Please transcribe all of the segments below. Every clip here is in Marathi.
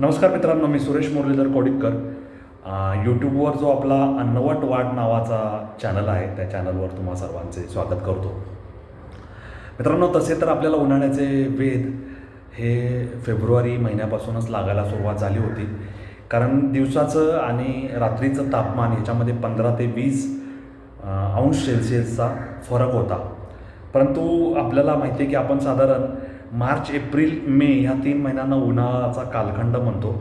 नमस्कार मित्रांनो मी सुरेश मुरलीधर कोडितकर. यूट्यूबवर जो आपला अन्नवट वाट नावाचा चॅनल आहे त्या चॅनलवर तुम्हा सर्वांचे स्वागत करतो. मित्रांनो तसे तर आपल्याला उन्हाळ्याचे वेध हे फेब्रुवारी महिन्यापासूनच लागायला सुरुवात झाली होती. कारण दिवसाचं आणि रात्रीचं तापमान ह्याच्यामध्ये पंधरा ते वीस अंश सेल्सिअसचा फरक होता. परंतु आपल्याला माहिती आहे की आपण साधारण मार्च एप्रिल मे ह्या तीन महिन्यांना उन्हाळ्याचा कालखंड म्हणतो.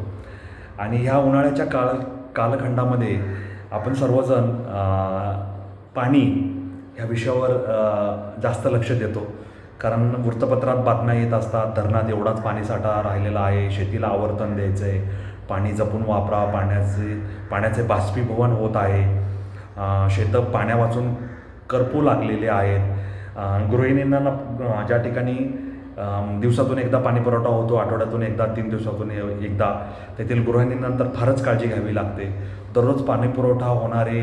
आणि ह्या उन्हाळ्याच्या काळ कालखंडामध्ये आपण सर्वजण पाणी ह्या विषयावर जास्त लक्ष देतो. कारण वृत्तपत्रात बातम्या येत असतात धरणात एवढाच पाणीसाठा राहिलेला आहे शेतीला आवर्तन द्यायचं आहे पाणी जपून वापरा पाण्याचे पाण्याचे बाष्पीभवन होत आहे. शेतं पाण्यावाचून करपू लागलेले आहेत. गृहिणींना ज्या ठिकाणी दिवसातून एकदा पाणी पुरवठा होतो आठवड्यातून एकदा तीन दिवसातून एकदा. तेथील गृहिणींनंतर फारच काळजी घ्यावी लागते. दररोज पाणी पुरवठा होणारे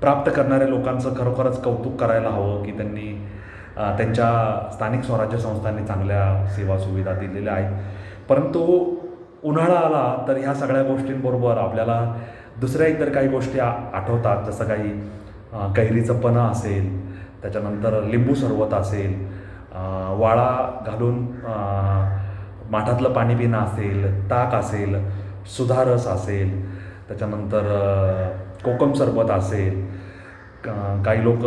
प्राप्त करणाऱ्या लोकांचं खरोखरच कौतुक करायला हवं की त्यांनी त्यांच्या स्थानिक स्वराज्य संस्थांनी चांगल्या सेवा सुविधा दिलेल्या आहेत. परंतु उन्हाळा आला तर ह्या सगळ्या गोष्टींबरोबर आपल्याला दुसऱ्या इतर काही गोष्टी आ आठवतात. जसं काही कैरीचं पणं असेल त्याच्यानंतर लिंबू सरबत असेल वाळा घालून माठातलं पाणी पिणं असेल ताक असेल सुधारस असेल त्याच्यानंतर कोकम सरबत असेल काही लोक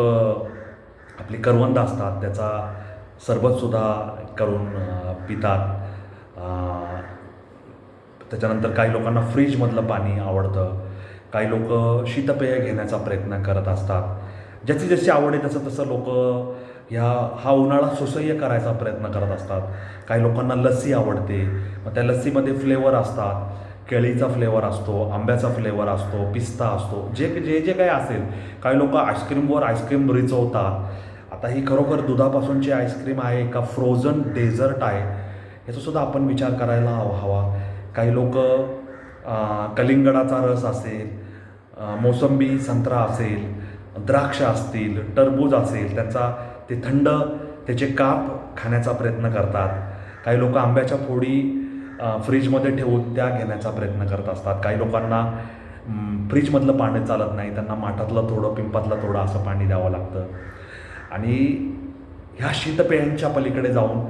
आपली करवंद असतात त्याचा सरबतसुद्धा करून पितात. त्याच्यानंतर काही लोकांना फ्रीजमधलं पाणी आवडतं. काही लोक शीतपेय घेण्याचा प्रयत्न करत असतात. ज्याची जशी आवड आहे तसं तसं लोक ह्या हा उन्हाळा सुसह्य करायचा प्रयत्न करत असतात. काही लोकांना लस्सी आवडते. मग त्या लस्सीमध्ये फ्लेवर असतात. केळीचा फ्लेवर असतो आंब्याचा फ्लेवर असतो पिस्ता असतो. जे जे जे काही असेल. काही लोक आईस्क्रीमवर आईस्क्रीम रिचवतात. आता ही खरोखर दुधापासूनची आईस्क्रीम आहे का फ्रोझन डेझर्ट आहे? याचासुद्धा आपण विचार करायला हवा. हवा काही लोक कलिंगडाचा रस असेल मोसंबी संत्रा असेल द्राक्ष असतील टरबूज असेल त्यांचा ते थंड त्याचे काप खाण्याचा प्रयत्न करतात. काही लोक आंब्याच्या फोडी फ्रीजमध्ये ठेवून त्या घेण्याचा प्रयत्न करत असतात. काही लोकांना फ्रीजमधलं पाणी चालत नाही त्यांना माठातलं थोडं पिंपातलं थोडं असं पाणी द्यावं लागतं. आणि ह्या शीतपेयांच्या पलीकडे जाऊन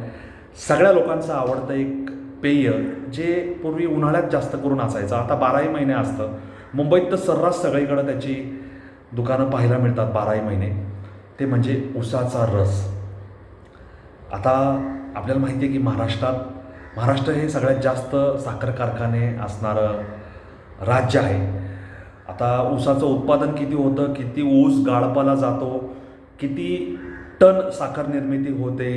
सगळ्या लोकांचं आवडतं एक पेय जे पूर्वी उन्हाळ्यात जास्त करून असायचं. आता बाराही महिने असतं. मुंबईत तर सर्रास सगळीकडं त्याची दुकानं पाहायला मिळतात बाराही महिने. ते म्हणजे उसाचा रस. आता आपल्याला माहिती आहे की महाराष्ट्रात महाराष्ट्र हे सगळ्यात जास्त साखर कारखाने असणारं राज्य आहे. आता ऊसाचं उत्पादन किती होतं किती ऊस गाळपाला जातो किती टन साखर निर्मिती होते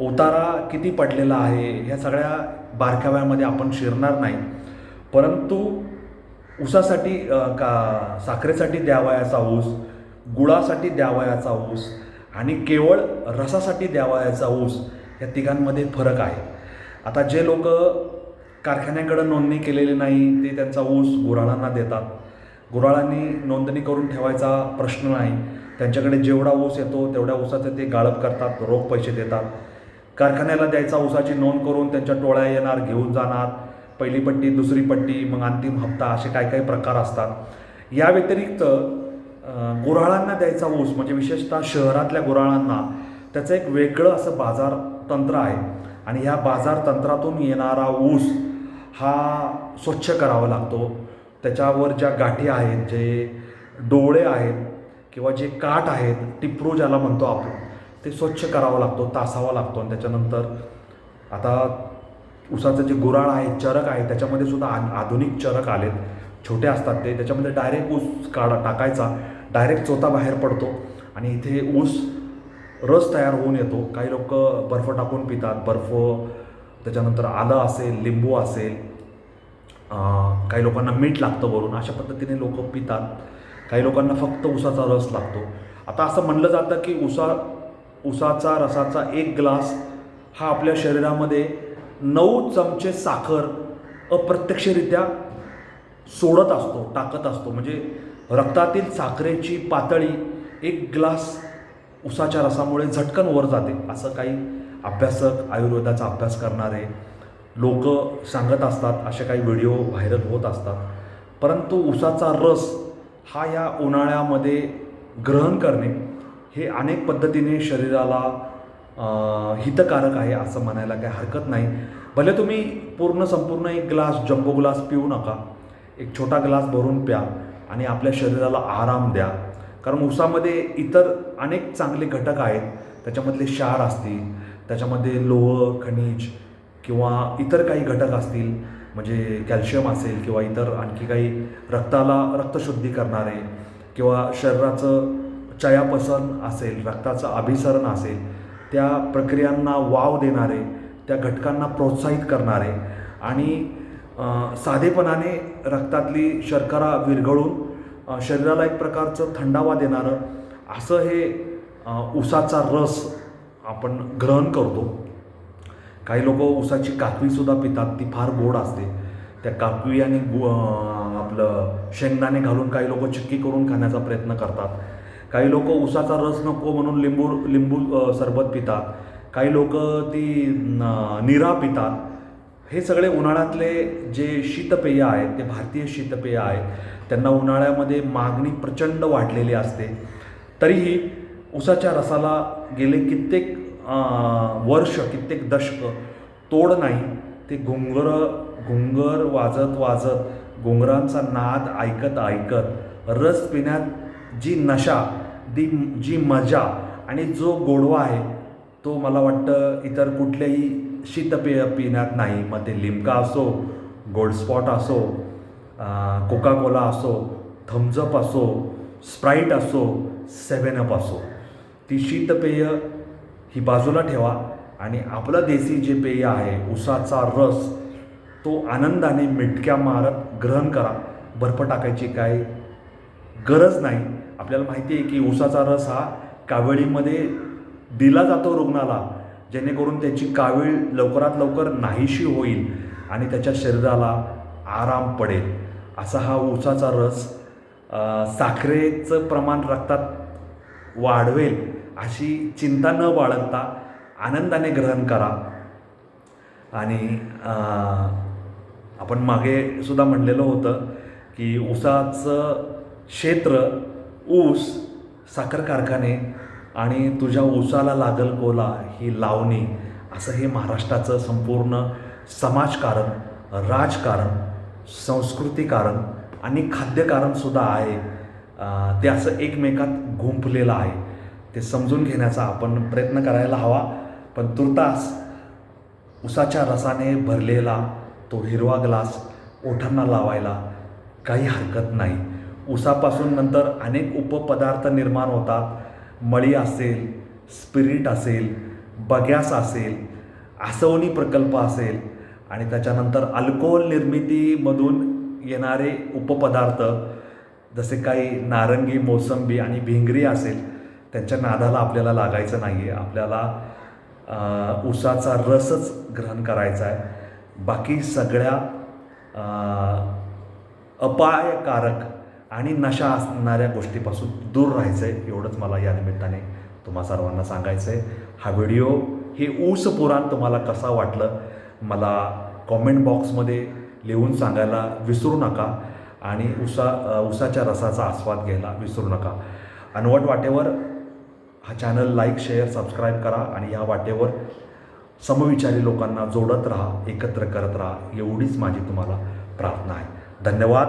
उतारा किती पडलेला आहे ह्या सगळ्या बारकाव्यामध्ये आपण शिरणार नाही. परंतु ऊसासाठी का साखरेसाठी द्यावयाचा ऊस गुळासाठी द्यावयाचा ऊस आणि केवळ रसासाठी द्यावयाचा ऊस या तिघांमध्ये फरक आहे. आता जे लोक कारखान्याकडं नोंदणी केलेली नाही ते त्यांचा ऊस गुराळांना देतात. गुराळांनी नोंदणी करून ठेवायचा प्रश्न नाही. त्यांच्याकडे जेवढा ऊस येतो तेवढ्या ऊसाचे ते गाळप करतात रोख पैसे देतात. कारखान्याला द्यायचा ऊसाची नोंद करून त्यांच्या टोळ्या येणार घेऊन जाणार पहिली पट्टी दुसरी पट्टी मग अंतिम हप्ता असे काही काही प्रकार असतात. या व्यतिरिक्त गुऱ्हाळांना द्यायचा ऊस म्हणजे विशेषतः शहरातल्या गुऱ्हाळांना त्याचं एक वेगळं असं बाजार तंत्र आहे. आणि ह्या बाजार तंत्रातून येणारा ऊस हा स्वच्छ करावा लागतो. त्याच्यावर ज्या गाठी आहेत जे डोळे आहेत किंवा जे काठ आहेत टिपरू ज्याला म्हणतो आपण ते स्वच्छ करावं लागतो तासावा लागतो. आणि त्याच्यानंतर आता उसाचं जे गुराळ आहे चरक आहे त्याच्यामध्ये सुद्धा आ आधुनिक चरक आलेत. छोटे असतात ते त्याच्यामध्ये डायरेक्ट ऊस काढा टाकायचा. डायरेक्ट चोथा बाहेर पडतो आणि इथे ऊस रस तयार होऊन येतो. काही लोक बर्फ टाकून पितात. बर्फ त्याच्यानंतर आलं असेल लिंबू असेल काही लोकांना मीठ लागतं वरून अशा पद्धतीने लोक पितात. काही लोकांना फक्त उसाचा रस लागतो. आता असं म्हणलं जातं की उसा उसाचा रसाचा एक ग्लास हा आपल्या शरीरामध्ये नऊ चमचे साखर अप्रत्यक्षरित्या सोडत असतो टाकत असतो. म्हणजे रक्तातील साखरेची पातळी एक ग्लास उसाच्या रसामुळे झटकन वर जाते असं काही अभ्यासक आयुर्वेदाचा अभ्यास करणारे लोक सांगत असतात असे काही व्हिडिओ व्हायरल होत असतात. परंतु उसाचा रस हा या उन्हाळ्यामध्ये ग्रहण करणे हे अनेक पद्धतीने शरीराला हितकारक आहे असं म्हणायला काही हरकत नाही. भले तुम्ही पूर्ण संपूर्ण एक ग्लास जम्बो ग्लास पिऊ नका एक छोटा ग्लास भरून प्या. आणि आपल्या शरीराला आराम द्या. कारण ऊसामध्ये इतर अनेक चांगले घटक आहेत. त्याच्यामधले क्षार असतील त्याच्यामध्ये लोह खनिज किंवा इतर काही घटक असतील म्हणजे कॅल्शियम असेल किंवा इतर आणखी काही रक्ताला रक्तशुद्धी करणारे किंवा शरीराचं चयापसन असेल रक्ताचं अभिसरण असेल त्या प्रक्रियांना वाव देणारे त्या घटकांना प्रोत्साहित करणारे आणि साधेपणाने रक्तातली शर्करा विरघळून शरीराला एक प्रकारचं थंडावा देणारं असं हे उसाचा रस आपण ग्रहण करतो. काही लोक उसाची काकवीसुद्धा पितात ती फार गोड असते. त्या काकवी आणि गु आपलं शेंगदाणे घालून काही लोक चिक्की करून खाण्याचा प्रयत्न करतात. काही लोक उसाचा रस नको म्हणून लिंबू लिंबू सरबत पितात. काही लोक ती निरा पितात. हे सगळे उन्हाळ्यातले जे शीतपेय आहेत ते भारतीय शीतपेय आहेत त्यांना उन्हाळ्यामध्ये मागणी प्रचंड वाढलेली असते. तरीही उसाच्या रसाला गेले कित्येक वर्ष कित्येक दशक तोड नाही. ते घुंगर घुंगर वाजत वाजत घुंगरांचा नाद ऐकत ऐकत रस पिण्यात जी नशा दी जी मजा आणि जो गोडवा आहे तो मला वाटतं इतर कुठल्याही शीतपेय पिण्यात नाही मग ते लिमका असो गोल्ड स्पॉट असो कोका कोला असो थम्सअप असो स्प्राईट असो सेवन अप असो ती शीतपेय ही बाजूला ठेवा आणि आपलं देसी जे पेय आहे उसाचा रस तो आनंदाने मिटक्या मारत ग्रहण करा. बर्फ टाकायची काय गरज नाही. आपल्याला माहिती आहे की उसाचा रस हा कावेळीमध्ये दिला जातो रुग्णाला. जेणेकरून त्याची कावीळ लवकरात लवकर नाहीशी होईल आणि त्याच्या शरीराला आराम पडेल. असा हा उसाचा रस साखरेचं प्रमाण रक्तात वाढवेल अशी चिंता न बाळगता आनंदाने ग्रहण करा. आणि आपण मागे सुद्धा म्हणलेलं होतं की ऊसाचं क्षेत्र ऊस साखर कारखाने आणि तुझ्या ऊसाला लागल कोला ही लावणी असं हे महाराष्ट्राचं संपूर्ण समाजकारण राजकारण संस्कृतीकारण आणि खाद्यकारणसुद्धा आहे. ते असं एकमेकात गुंफलेलं आहे. ते समजून घेण्याचा आपण प्रयत्न करायला हवा. पण तुर्तास उसाच्या रसाने भरलेला तो हिरवा ग्लास ओठांना लावायला काही हरकत नाही. उसापासून नंतर अनेक उपपदार्थ निर्माण होतात. मळी असेल स्पिरिट असेल बग्यास असेल आसवणी प्रकल्प असेल आणि त्याच्यानंतर अल्कोहोल निर्मितीमधून येणारे उपपदार्थ जसे काही नारंगी मोसंबी आणि भिंगरी असेल त्यांच्या नादाला आपल्याला लागायचं नाही आहे आपल्याला उसाचा रसच ग्रहण करायचा आहे. बाकी सगळ्या अपायकारक आणि नशा असणाऱ्या गोष्टीपासून दूर राहायचं आहे एवढंच मला या निमित्ताने तुम्हा सर्वांना सांगायचं आहे हा व्हिडिओ हे ऊस पुराण तुम्हाला कसा वाटलं मला कॉमेंट बॉक्समध्ये लिहून सांगायला विसरू नका आणि उसा उसाच्या रसाचा आस्वाद घ्यायला विसरू नका. अनवट वाटेवर हा चॅनल लाईक शेअर सबस्क्राईब करा आणि या वाटेवर समविचारी लोकांना जोडत राहा एकत्र करत राहा एवढीच माझी तुम्हाला प्रार्थना आहे. धन्यवाद.